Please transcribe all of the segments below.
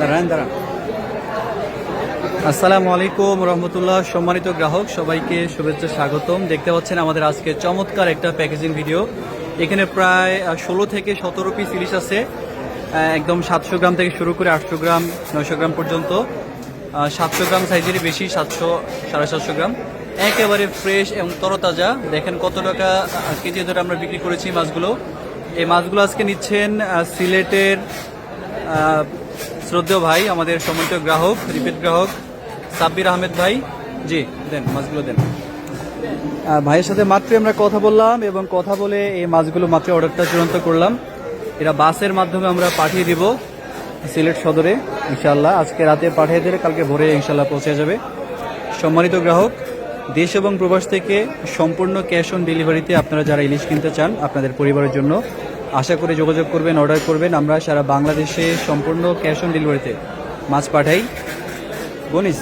দাঁড়ান দাঁড়ান। আসসালামু আলাইকুম, রহমতুল্লাহ। সম্মানিত গ্রাহক, সবাইকে শুভেচ্ছা, স্বাগতম। দেখতে পাচ্ছেন আমাদের আজকে চমৎকার একটা প্যাকেজিং ভিডিও। এখানে প্রায় ষোলো থেকে সতেরো পিস ইলিশ আছে। একদম সাতশো গ্রাম থেকে শুরু করে আটশো গ্রাম, নয়শো গ্রাম পর্যন্ত। সাতশো গ্রাম সাইজেরই বেশি, সাতশো, সাড়ে সাতশো গ্রাম। একেবারে ফ্রেশ এবং তরতাজা। দেখেন কত টাকা কেজি ধরে আমরা বিক্রি করেছি মাছগুলো। এই মাছগুলো আজকে নিচ্ছেন সিলেটের শ্রদ্ধেয় ভাই, আমাদের সম্মানিত গ্রাহক, রিপিট গ্রাহক, সাব্বির আহমেদ ভাই। জি, দেন, মাছগুলো দেন। ভাইয়ের সাথে মাত্রই আমরা কথা বললাম এবং কথা বলে এই মাছগুলো মাত্র অর্ডারটা চূড়ান্ত করলাম। এটা বাসের মাধ্যমে আমরা পাঠিয়ে দিব সিলেট সদরে ইনশাল্লাহ আজকে রাতে পাঠিয়ে দিলে কালকে ভোরে ইনশাল্লাহ পৌঁছে যাবে। সম্মানিত গ্রাহক, দেশ এবং প্রবাস থেকে সম্পূর্ণ ক্যাশ অন ডেলিভারিতে আপনারা যারা ইলিশ কিনতে চান, আপনাদের পরিবারের জন্য আশা করে যোগাযোগ করবেন অর্ডার করবেন। আমরা সারা বাংলাদেশে সম্পূর্ণ ক্যাশ অন ডেলিভারিতে মাছ পাঠাই। গনিস?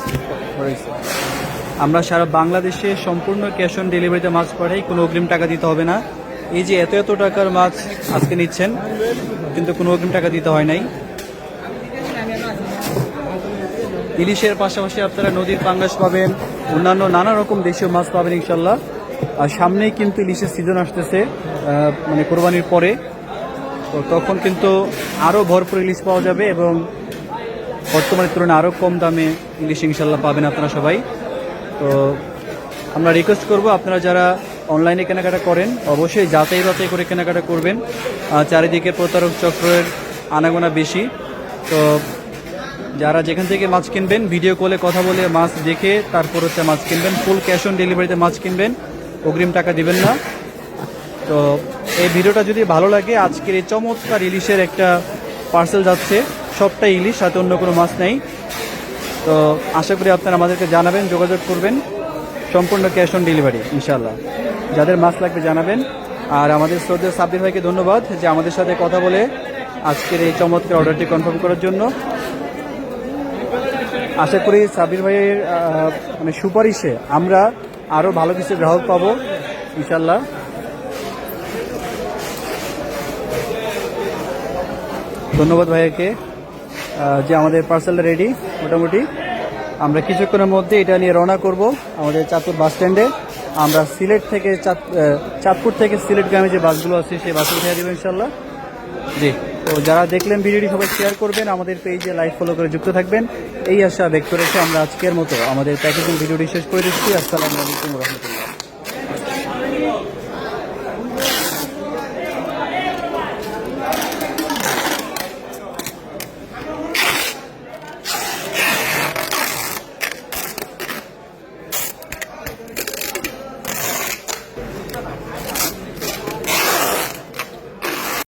আমরা সারা বাংলাদেশে সম্পূর্ণ ক্যাশ অন ডেলিভারিতে মাছ পাঠাই, কোনো অগ্রিম টাকা দিতে হবে না। এই যে এত এত টাকার মাছ আজকে নিচ্ছেন, কিন্তু কোনো অগ্রিম টাকা দিতে হয় নাই। ইলিশের পাশাপাশি আপনারা নদীর পাঙ্গাস পাবেন, অন্যান্য নানা রকম দেশীয় মাছ পাবেন ইনশাল্লাহ। আর সামনেই কিন্তু ইলিশের সিজন আসতেছে মানে কোরবানির পরে। তো তখন কিন্তু আরও ভরপুর ইলিশ পাওয়া যাবে এবং বর্তমানের তুলনায় আরও কম দামে ইলিশ ইনশাল্লাহ পাবেন আপনারা সবাই। তো আমরা রিকোয়েস্ট করব আপনারা যারা অনলাইনে কেনাকাটা করেন, অবশ্যই যাচাই বাছাই করে কেনাকাটা করবেন। চারিদিকে প্রতারক চক্রের আনাগোনা বেশি। তো যারা যেখান থেকে মাছ কিনবেন ভিডিও কলে কথা বলে মাছ দেখে তারপর হচ্ছে মাছ কিনবেন ফুল ক্যাশ অন ডেলিভারিতে মাছ কিনবেন, অগ্রিম টাকা দিবেন না। তো এই ভিডিওটা যদি ভালো লাগে, আজকের এই চমৎকার ইলিশের একটা পার্সেল যাচ্ছে। সবটাই ইলিশ, সাথে অন্য কোনো মাছ নেই। তো আশা করি আপনারা আমাদেরকে জানাবেন, যোগাযোগ করবেন। সম্পূর্ণ ক্যাশ অন ডেলিভারি ইনশাল্লাহ যাদের মাছ লাগবে জানাবেন। আর আমাদের শ্রদ্ধেয় সাব্বির ভাইকে ধন্যবাদ যে আমাদের সাথে কথা বলে আজকের এই চমৎকার অর্ডারটি কনফার্ম করার জন্য। আশা করি সাব্বির ভাইয়ের মানে সুপারিশে আমরা আরও ভালো কিছু গ্রাহক পাবো ইনশাল্লাহ ধন্যবাদ ভাইয়াকে। যে আমাদের পার্সেলটা রেডি মোটামুটি। আমরা কিছুক্ষণের মধ্যে এটা নিয়ে রওনা করব আমাদের চাঁদপুর বাস স্ট্যান্ডে আমরা সিলেট থেকে চাঁদপুর থেকে সিলেট গ্রামে যে বাসগুলো আছে সেই বাসে উঠে দেবো ইনশাল্লাহ জি। তো যারা দেখলেন ভিডিওটি সবাই শেয়ার করবেন আমাদের পেজে লাইভ ফলো করে যুক্ত থাকবেন। এই আশা ব্যক্ত রেখে আমরা আজকের মতো আমাদের প্যাকেজিং ভিডিওটি শেষ করে দিচ্ছি। আসসালামু আলাইকুম রহমতুল্লাহ।